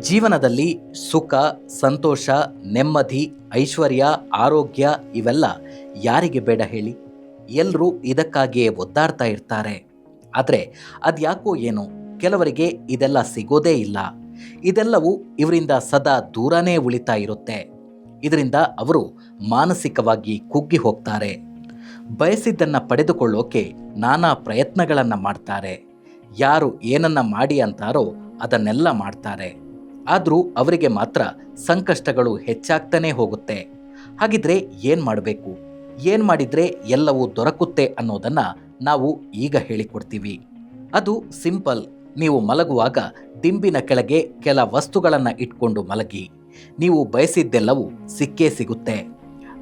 ಜೀವನದಲ್ಲಿ ಸುಖ, ಸಂತೋಷ, ನೆಮ್ಮದಿ, ಐಶ್ವರ್ಯ, ಆರೋಗ್ಯ ಇವೆಲ್ಲ ಯಾರಿಗೆ ಬೇಡ ಹೇಳಿ? ಎಲ್ಲರೂ ಇದಕ್ಕಾಗಿಯೇ ಒದ್ದಾಡ್ತಾ ಇರ್ತಾರೆ. ಆದರೆ ಅದ್ಯಾಕೋ ಏನು, ಕೆಲವರಿಗೆ ಇದೆಲ್ಲ ಸಿಗೋದೇ ಇಲ್ಲ. ಇದೆಲ್ಲವೂ ಇವರಿಂದ ಸದಾ ದೂರನೇ ಉಳಿತಾ ಇರುತ್ತೆ. ಇದರಿಂದ ಅವರು ಮಾನಸಿಕವಾಗಿ ಕುಗ್ಗಿ ಹೋಗ್ತಾರೆ. ಬಯಸಿದ್ದನ್ನು ಪಡೆದುಕೊಳ್ಳೋಕೆ ನಾನಾ ಪ್ರಯತ್ನಗಳನ್ನು ಮಾಡ್ತಾರೆ. ಯಾರು ಏನನ್ನ ಮಾಡಿ ಅಂತಾರೋ ಅದನ್ನೆಲ್ಲ ಮಾಡ್ತಾರೆ. ಆದರೂ ಅವರಿಗೆ ಮಾತ್ರ ಸಂಕಷ್ಟಗಳು ಹೆಚ್ಚಾಗ್ತಾನೇ ಹೋಗುತ್ತೆ. ಹಾಗಿದ್ರೆ ಏನು ಮಾಡಬೇಕು? ಏನು ಮಾಡಿದರೆ ಎಲ್ಲವೂ ದೊರಕುತ್ತೆ ಅನ್ನೋದನ್ನು ನಾವು ಈಗ ಹೇಳಿಕೊಡ್ತೀವಿ. ಅದು ಸಿಂಪಲ್. ನೀವು ಮಲಗುವಾಗ ದಿಂಬಿನ ಕೆಳಗೆ ಕೆಲ ವಸ್ತುಗಳನ್ನು ಇಟ್ಕೊಂಡು ಮಲಗಿ. ನೀವು ಬಯಸಿದ್ದೆಲ್ಲವೂ ಸಿಕ್ಕೇ ಸಿಗುತ್ತೆ.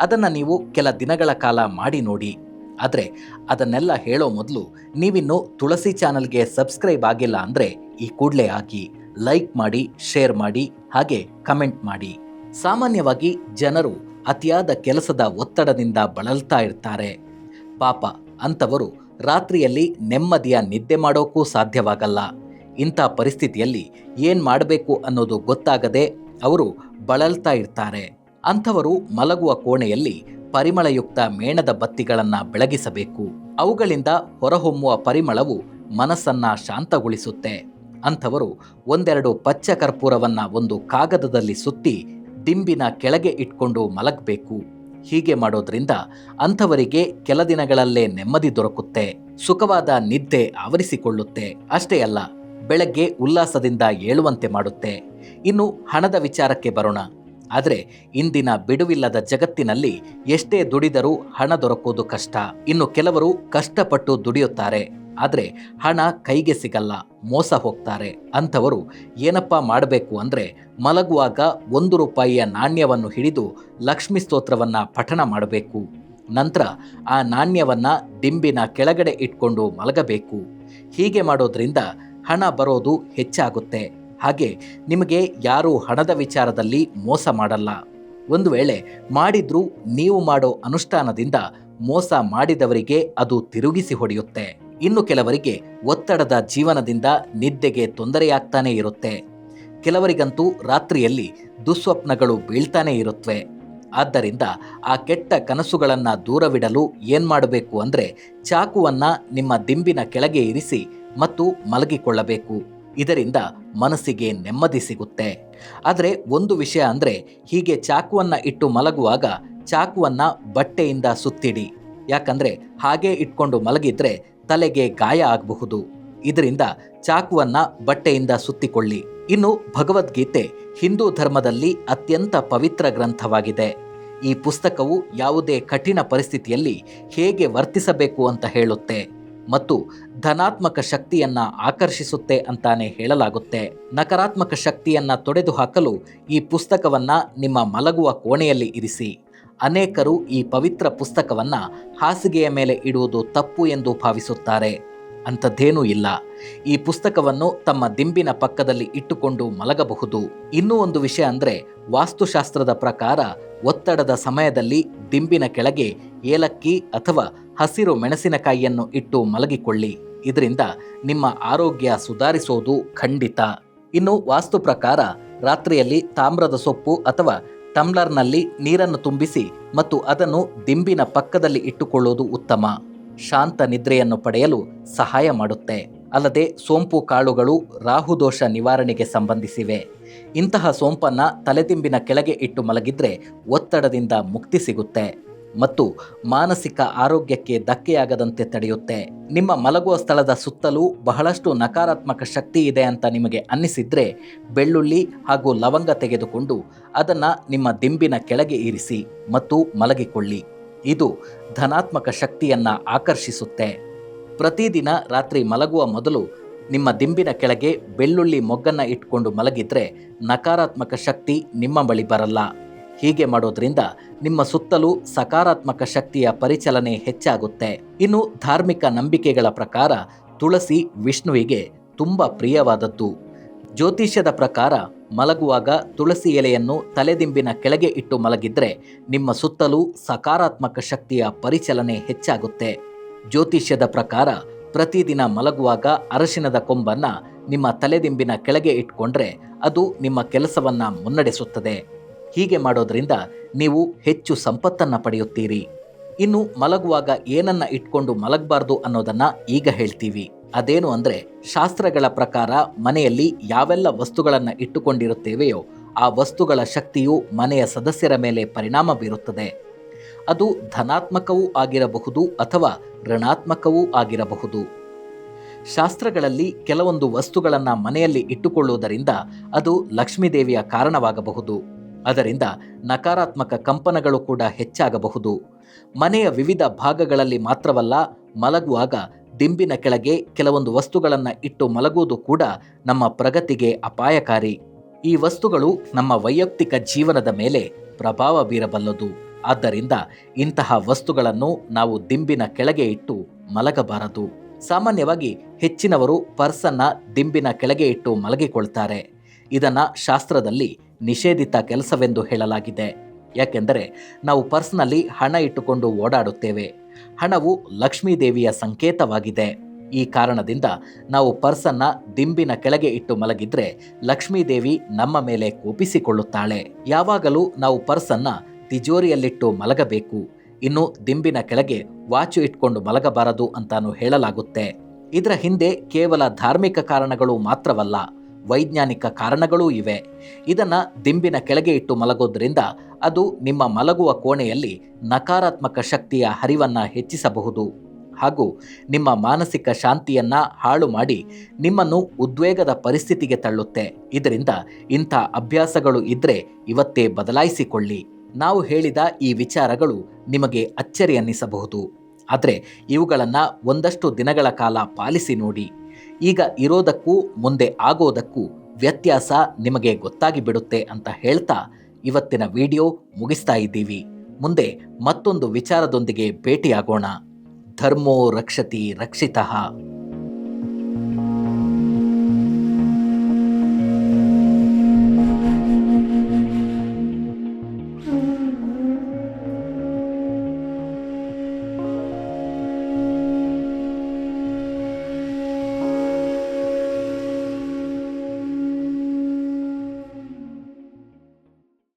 ಅದನ್ನು ನೀವು ಕೆಲ ದಿನಗಳ ಕಾಲ ಮಾಡಿ ನೋಡಿ. ಆದರೆ ಅದನ್ನೆಲ್ಲ ಹೇಳೋ ಮೊದಲು ನೀವಿನ್ನು ತುಳಸಿ ಚಾನಲ್ಗೆ ಸಬ್ಸ್ಕ್ರೈಬ್ ಆಗಿಲ್ಲ ಅಂದರೆ ಈ ಕೂಡಲೇ ಆಗಿ ಲೈಕ್ ಮಾಡಿ, ಶೇರ್ ಮಾಡಿ, ಹಾಗೆ ಕಮೆಂಟ್ ಮಾಡಿ. ಸಾಮಾನ್ಯವಾಗಿ ಜನರು ಅತಿಯಾದ ಕೆಲಸದ ಒತ್ತಡದಿಂದ ಬಳಲ್ತಾ ಇರ್ತಾರೆ. ಪಾಪ, ಅಂಥವರು ರಾತ್ರಿಯಲ್ಲಿ ನೆಮ್ಮದಿಯ ನಿದ್ದೆ ಮಾಡೋಕ್ಕೂ ಸಾಧ್ಯವಾಗಲ್ಲ. ಇಂಥ ಪರಿಸ್ಥಿತಿಯಲ್ಲಿ ಏನು ಮಾಡಬೇಕು ಅನ್ನೋದು ಗೊತ್ತಾಗದೆ ಅವರು ಬಳಲ್ತಾ ಇರ್ತಾರೆ. ಅಂಥವರು ಮಲಗುವ ಕೋಣೆಯಲ್ಲಿ ಪರಿಮಳಯುಕ್ತ ಮೇಣದ ಬತ್ತಿಗಳನ್ನು ಬೆಳಗಿಸಬೇಕು. ಅವುಗಳಿಂದ ಹೊರಹೊಮ್ಮುವ ಪರಿಮಳವು ಮನಸ್ಸನ್ನ ಶಾಂತಗೊಳಿಸುತ್ತೆ. ಅಂಥವರು ಒಂದೆರಡು ಪಚ್ಚ ಕರ್ಪೂರವನ್ನ ಒಂದು ಕಾಗದದಲ್ಲಿ ಸುತ್ತಿ ದಿಂಬಿನ ಕೆಳಗೆ ಇಟ್ಕೊಂಡು ಮಲಗಬೇಕು. ಹೀಗೆ ಮಾಡೋದ್ರಿಂದ ಅಂಥವರಿಗೆ ಕೆಲ ದಿನಗಳಲ್ಲೇ ನೆಮ್ಮದಿ ದೊರಕುತ್ತೆ. ಸುಖವಾದ ನಿದ್ದೆ ಆವರಿಸಿಕೊಳ್ಳುತ್ತೆ. ಅಷ್ಟೇ ಅಲ್ಲ, ಬೆಳಗ್ಗೆ ಉಲ್ಲಾಸದಿಂದ ಏಳುವಂತೆ ಮಾಡುತ್ತೆ. ಇನ್ನು ಹಣದ ವಿಚಾರಕ್ಕೆ ಬರೋಣ. ಆದರೆ ಇಂದಿನ ಬಿಡುವಿಲ್ಲದ ಜಗತ್ತಿನಲ್ಲಿ ಎಷ್ಟೇ ದುಡಿದರೂ ಹಣ ದೊರಕುವುದು ಕಷ್ಟ. ಇನ್ನು ಕೆಲವರು ಕಷ್ಟಪಟ್ಟು ದುಡಿಯುತ್ತಾರೆ. ಆದರೆ ಹಣ ಕೈಗೆ ಸಿಗಲ್ಲ, ಮೋಸ ಹೋಗ್ತಾರೆ. ಅಂಥವರು ಏನಪ್ಪ ಮಾಡಬೇಕು ಅಂದರೆ ಮಲಗುವಾಗ ಒಂದು ರೂಪಾಯಿಯ ನಾಣ್ಯವನ್ನು ಹಿಡಿದು ಲಕ್ಷ್ಮಿ ಸ್ತೋತ್ರವನ್ನ ಪಠಣ ಮಾಡಬೇಕು. ನಂತರ ಆ ನಾಣ್ಯವನ್ನ ದಿಂಬಿನ ಕೆಳಗಡೆ ಇಟ್ಕೊಂಡು ಮಲಗಬೇಕು. ಹೀಗೆ ಮಾಡೋದ್ರಿಂದ ಹಣ ಬರೋದು ಹೆಚ್ಚಾಗುತ್ತೆ. ಹಾಗೆ ನಿಮಗೆ ಯಾರೂ ಹಣದ ವಿಚಾರದಲ್ಲಿ ಮೋಸ ಮಾಡಲ್ಲ. ಒಂದು ವೇಳೆ ಮಾಡಿದ್ರೂ ನೀವು ಮಾಡೋ ಅನುಷ್ಠಾನದಿಂದ ಮೋಸ ಮಾಡಿದವರಿಗೆ ಅದು ತಿರುಗಿಸಿ ಹೊಡೆಯುತ್ತೆ. ಇನ್ನು ಕೆಲವರಿಗೆ ಒತ್ತಡದ ಜೀವನದಿಂದ ನಿದ್ದೆಗೆ ತೊಂದರೆಯಾಗ್ತಾನೇ ಇರುತ್ತೆ. ಕೆಲವರಿಗಂತೂ ರಾತ್ರಿಯಲ್ಲಿ ದುಸ್ವಪ್ನಗಳು ಬೀಳ್ತಾನೇ ಇರುತ್ತವೆ ಆದ್ದರಿಂದ ಆ ಕೆಟ್ಟ ಕನಸುಗಳನ್ನು ದೂರವಿಡಲು ಏನು ಮಾಡಬೇಕು ಅಂದರೆ ಚಾಕುವನ್ನ ನಿಮ್ಮ ದಿಂಬಿನ ಕೆಳಗೆ ಇರಿಸಿ ಮತ್ತು ಮಲಗಿಕೊಳ್ಳಬೇಕು. ಇದರಿಂದ ಮನಸ್ಸಿಗೆ ನೆಮ್ಮದಿ ಸಿಗುತ್ತೆ. ಆದರೆ ಒಂದು ವಿಷಯ ಅಂದರೆ ಹೀಗೆ ಚಾಕುವನ್ನು ಇಟ್ಟು ಮಲಗುವಾಗ ಚಾಕುವನ್ನು ಬಟ್ಟೆಯಿಂದ ಸುತ್ತಿಡಿ. ಯಾಕಂದರೆ ಹಾಗೆ ಇಟ್ಕೊಂಡು ಮಲಗಿದ್ರೆ ತಲೆಗೆ ಗಾಯ ಆಗಬಹುದು. ಇದರಿಂದ ಚಾಕುವನ್ನು ಬಟ್ಟೆಯಿಂದ ಸುತ್ತಿಕೊಳ್ಳಿ. ಇನ್ನು ಭಗವದ್ಗೀತೆ ಹಿಂದೂ ಧರ್ಮದಲ್ಲಿ ಅತ್ಯಂತ ಪವಿತ್ರ ಗ್ರಂಥವಾಗಿದೆ. ಈ ಪುಸ್ತಕವು ಯಾವುದೇ ಕಠಿಣ ಪರಿಸ್ಥಿತಿಯಲ್ಲಿ ಹೇಗೆ ವರ್ತಿಸಬೇಕು ಅಂತ ಹೇಳುತ್ತೆ. ಮತ್ತು ಧನಾತ್ಮಕ ಶಕ್ತಿಯನ್ನ ಆಕರ್ಷಿಸುತ್ತೆ ಅಂತಾನೆ ಹೇಳಲಾಗುತ್ತೆ. ನಕಾರಾತ್ಮಕ ಶಕ್ತಿಯನ್ನ ತೊಡೆದು ಹಾಕಲು ಈ ಪುಸ್ತಕವನ್ನ ನಿಮ್ಮ ಮಲಗುವ ಕೋಣೆಯಲ್ಲಿ ಇರಿಸಿ. ಅನೇಕರು ಈ ಪವಿತ್ರ ಪುಸ್ತಕವನ್ನ ಹಾಸಿಗೆಯ ಮೇಲೆ ಇಡುವುದು ತಪ್ಪು ಎಂದು ಭಾವಿಸುತ್ತಾರೆ. ಅಂಥದ್ದೇನೂ ಇಲ್ಲ. ಈ ಪುಸ್ತಕವನ್ನು ತಮ್ಮ ದಿಂಬಿನ ಪಕ್ಕದಲ್ಲಿ ಇಟ್ಟುಕೊಂಡು ಮಲಗಬಹುದು. ಇನ್ನೂ ಒಂದು ವಿಷಯ ಅಂದರೆ ವಾಸ್ತುಶಾಸ್ತ್ರದ ಪ್ರಕಾರ ಒತ್ತಡದ ಸಮಯದಲ್ಲಿ ದಿಂಬಿನ ಕೆಳಗೆ ಏಲಕ್ಕಿ ಅಥವಾ ಹಸಿರು ಮೆಣಸಿನಕಾಯಿಯನ್ನು ಇಟ್ಟು ಮಲಗಿಕೊಳ್ಳಿ. ಇದರಿಂದ ನಿಮ್ಮ ಆರೋಗ್ಯ ಸುಧಾರಿಸೋದು ಖಂಡಿತ. ಇನ್ನು ವಾಸ್ತು ಪ್ರಕಾರ ರಾತ್ರಿಯಲ್ಲಿ ತಾಮ್ರದ ಸೊಪ್ಪು ಅಥವಾ ಟಮ್ಲರ್ನಲ್ಲಿ ನೀರನ್ನು ತುಂಬಿಸಿ ಮತ್ತು ಅದನ್ನು ದಿಂಬಿನ ಪಕ್ಕದಲ್ಲಿ ಇಟ್ಟುಕೊಳ್ಳುವುದು ಉತ್ತಮ. ಶಾಂತ ನಿದ್ರೆಯನ್ನು ಪಡೆಯಲು ಸಹಾಯ ಮಾಡುತ್ತೆ. ಅಲ್ಲದೆ ಸೋಂಪು ಕಾಳುಗಳು ರಾಹುದೋಷ ನಿವಾರಣೆಗೆ ಸಂಬಂಧಿಸಿವೆ. ಇಂತಹ ಸೋಂಪನ್ನ ತಲೆದಿಂಬಿನ ಕೆಳಗೆ ಇಟ್ಟು ಮಲಗಿದ್ರೆ ಒತ್ತಡದಿಂದ ಮುಕ್ತಿ ಸಿಗುತ್ತೆ. ಮತ್ತು ಮಾನಸಿಕ ಆರೋಗ್ಯಕ್ಕೆ ಧಕ್ಕೆಯಾಗದಂತೆ ತಡೆಯುತ್ತೆ. ನಿಮ್ಮ ಮಲಗುವ ಸ್ಥಳದ ಸುತ್ತಲೂ ಬಹಳಷ್ಟು ನಕಾರಾತ್ಮಕ ಶಕ್ತಿ ಇದೆ ಅಂತ ನಿಮಗೆ ಅನ್ನಿಸಿದ್ರೆ ಬೆಳ್ಳುಳ್ಳಿ ಹಾಗೂ ಲವಂಗ ತೆಗೆದುಕೊಂಡು ಅದನ್ನು ನಿಮ್ಮ ದಿಂಬಿನ ಕೆಳಗೆ ಇರಿಸಿ ಮತ್ತು ಮಲಗಿಕೊಳ್ಳಿ. ಇದು ಧನಾತ್ಮಕ ಶಕ್ತಿಯನ್ನು ಆಕರ್ಷಿಸುತ್ತೆ. ಪ್ರತಿದಿನ ರಾತ್ರಿ ಮಲಗುವ ಮೊದಲು ನಿಮ್ಮ ದಿಂಬಿನ ಕೆಳಗೆ ಬೆಳ್ಳುಳ್ಳಿ ಮೊಗ್ಗನ್ನು ಇಟ್ಕೊಂಡು ಮಲಗಿದ್ರೆ ನಕಾರಾತ್ಮಕ ಶಕ್ತಿ ನಿಮ್ಮ ಬಳಿ ಬರಲ್ಲ. ಹೀಗೆ ಮಾಡೋದ್ರಿಂದ ನಿಮ್ಮ ಸುತ್ತಲೂ ಸಕಾರಾತ್ಮಕ ಶಕ್ತಿಯ ಪರಿಚಲನೆ ಹೆಚ್ಚಾಗುತ್ತೆ. ಇನ್ನು ಧಾರ್ಮಿಕ ನಂಬಿಕೆಗಳ ಪ್ರಕಾರ ತುಳಸಿ ವಿಷ್ಣುವಿಗೆ ತುಂಬ ಪ್ರಿಯವಾದದ್ದು. ಜ್ಯೋತಿಷ್ಯದ ಪ್ರಕಾರ ಮಲಗುವಾಗ ತುಳಸಿ ಎಲೆಯನ್ನು ತಲೆದಿಂಬಿನ ಕೆಳಗೆ ಇಟ್ಟು ಮಲಗಿದ್ರೆ ನಿಮ್ಮ ಸುತ್ತಲೂ ಸಕಾರಾತ್ಮಕ ಶಕ್ತಿಯ ಪರಿಚಲನೆ ಹೆಚ್ಚಾಗುತ್ತೆ. ಜ್ಯೋತಿಷ್ಯದ ಪ್ರಕಾರ ಪ್ರತಿದಿನ ಮಲಗುವಾಗ ಅರಶಿನದ ಕೊಂಬನ್ನ ನಿಮ್ಮ ತಲೆದಿಂಬಿನ ಕೆಳಗೆ ಇಟ್ಕೊಂಡ್ರೆ ಅದು ನಿಮ್ಮ ಕೆಲಸವನ್ನ ಮುನ್ನಡೆಸುತ್ತದೆ. ಹೀಗೆ ಮಾಡೋದರಿಂದ ನೀವು ಹೆಚ್ಚು ಸಂಪತ್ತನ್ನು ಪಡೆಯುತ್ತೀರಿ. ಇನ್ನು ಮಲಗುವಾಗ ಏನನ್ನ ಇಟ್ಕೊಂಡು ಮಲಗಬಾರ್ದು ಅನ್ನೋದನ್ನ ಈಗ ಹೇಳ್ತೀವಿ. ಅದೇನು ಅಂದ್ರೆ ಶಾಸ್ತ್ರಗಳ ಪ್ರಕಾರ ಮನೆಯಲ್ಲಿ ಯಾವೆಲ್ಲ ವಸ್ತುಗಳನ್ನು ಇಟ್ಟುಕೊಂಡಿರುತ್ತೇವೆಯೋ ಆ ವಸ್ತುಗಳ ಶಕ್ತಿಯು ಮನೆಯ ಸದಸ್ಯರ ಮೇಲೆ ಪರಿಣಾಮ ಬೀರುತ್ತದೆ. ಅದು ಧನಾತ್ಮಕವೂ ಆಗಿರಬಹುದು ಅಥವಾ ಋಣಾತ್ಮಕವೂ ಆಗಿರಬಹುದು. ಶಾಸ್ತ್ರಗಳಲ್ಲಿ ಕೆಲವೊಂದು ವಸ್ತುಗಳನ್ನು ಮನೆಯಲ್ಲಿ ಇಟ್ಟುಕೊಳ್ಳುವುದರಿಂದ ಅದು ಲಕ್ಷ್ಮೀದೇವಿಯ ಕಾರಣವಾಗಬಹುದು. ಅದರಿಂದ ನಕಾರಾತ್ಮಕ ಕಂಪನಗಳು ಕೂಡ ಹೆಚ್ಚಾಗಬಹುದು. ಮನೆಯ ವಿವಿಧ ಭಾಗಗಳಲ್ಲಿ ಮಾತ್ರವಲ್ಲ, ಮಲಗುವಾಗ ದಿಂಬಿನ ಕೆಳಗೆ ಕೆಲವೊಂದು ವಸ್ತುಗಳನ್ನು ಇಟ್ಟು ಮಲಗುವುದು ಕೂಡ ನಮ್ಮ ಪ್ರಗತಿಗೆ ಅಪಾಯಕಾರಿ. ಈ ವಸ್ತುಗಳು ನಮ್ಮ ವೈಯಕ್ತಿಕ ಜೀವನದ ಮೇಲೆ ಪ್ರಭಾವ ಬೀರಬಲ್ಲದು. ಆದ್ದರಿಂದ ಇಂತಹ ವಸ್ತುಗಳನ್ನು ನಾವು ದಿಂಬಿನ ಕೆಳಗೆ ಇಟ್ಟು ಮಲಗಬಾರದು. ಸಾಮಾನ್ಯವಾಗಿ ಹೆಚ್ಚಿನವರು ಪರ್ಸನ್ನ ದಿಂಬಿನ ಕೆಳಗೆ ಇಟ್ಟು ಮಲಗಿಕೊಳ್ತಾರೆ. ಇದನ್ನ ಶಾಸ್ತ್ರದಲ್ಲಿ ನಿಷೇಧಿತ ಕೆಲಸವೆಂದು ಹೇಳಲಾಗಿದೆ. ಯಾಕೆಂದರೆ ನಾವು ಪರ್ಸ್ನಲ್ಲಿ ಹಣ ಇಟ್ಟುಕೊಂಡು ಓಡಾಡುತ್ತೇವೆ. ಹಣವು ಲಕ್ಷ್ಮೀದೇವಿಯ ಸಂಕೇತವಾಗಿದೆ. ಈ ಕಾರಣದಿಂದ ನಾವು ಪರ್ಸನ್ನ ದಿಂಬಿನ ಕೆಳಗೆ ಇಟ್ಟು ಮಲಗಿದ್ರೆ ಲಕ್ಷ್ಮೀದೇವಿ ನಮ್ಮ ಮೇಲೆ ಕೋಪಿಸಿಕೊಳ್ಳುತ್ತಾಳೆ. ಯಾವಾಗಲೂ ನಾವು ಪರ್ಸನ್ನ ತಿಜೋರಿಯಲ್ಲಿಟ್ಟು ಮಲಗಬೇಕು. ಇನ್ನು ದಿಂಬಿನ ಕೆಳಗೆ ವಾಚು ಇಟ್ಕೊಂಡು ಮಲಗಬಾರದು ಅಂತಾನು ಹೇಳಲಾಗುತ್ತೆ. ಇದರ ಹಿಂದೆ ಕೇವಲ ಧಾರ್ಮಿಕ ಕಾರಣಗಳು ಮಾತ್ರವಲ್ಲ. ವೈಜ್ಞಾನಿಕ ಕಾರಣಗಳೂ ಇವೆ. ಇದನ್ನು ದಿಂಬಿನ ಕೆಳಗೆ ಇಟ್ಟು ಮಲಗೋದ್ರಿಂದ ಅದು ನಿಮ್ಮ ಮಲಗುವ ಕೋಣೆಯಲ್ಲಿ ನಕಾರಾತ್ಮಕ ಶಕ್ತಿಯ ಹರಿವನ್ನು ಹೆಚ್ಚಿಸಬಹುದು. ಹಾಗೂ ನಿಮ್ಮ ಮಾನಸಿಕ ಶಾಂತಿಯನ್ನ ಹಾಳು ಮಾಡಿ ನಿಮ್ಮನ್ನು ಉದ್ವೇಗದ ಪರಿಸ್ಥಿತಿಗೆ ತಳ್ಳುತ್ತೆ. ಇದರಿಂದ ಇಂಥ ಅಭ್ಯಾಸಗಳು ಇದ್ದರೆ ಇವತ್ತೇ ಬದಲಾಯಿಸಿಕೊಳ್ಳಿ. ನಾವು ಹೇಳಿದ ಈ ವಿಚಾರಗಳು ನಿಮಗೆ ಅಚ್ಚರಿ ಅನ್ನಿಸಬಹುದು. ಆದರೆ ಇವುಗಳನ್ನು ಒಂದಷ್ಟು ದಿನಗಳ ಕಾಲ ಪಾಲಿಸಿ ನೋಡಿ. ಈಗ ಇರೋದಕ್ಕೂ ಮುಂದೆ ಆಗೋದಕ್ಕೂ ವ್ಯತ್ಯಾಸ ನಿಮಗೆ ಗೊತ್ತಾಗಿ ಬಿಡುತ್ತೆ ಅಂತ ಹೇಳ್ತಾ ಇವತ್ತಿನ ವಿಡಿಯೋ ಮುಗಿಸ್ತಾ ಇದ್ದೀವಿ. ಮುಂದೆ ಮತ್ತೊಂದು ವಿಚಾರದೊಂದಿಗೆ ಭೇಟಿಯಾಗೋಣ. ಧರ್ಮೋ ರಕ್ಷತಿ ರಕ್ಷಿತಃ.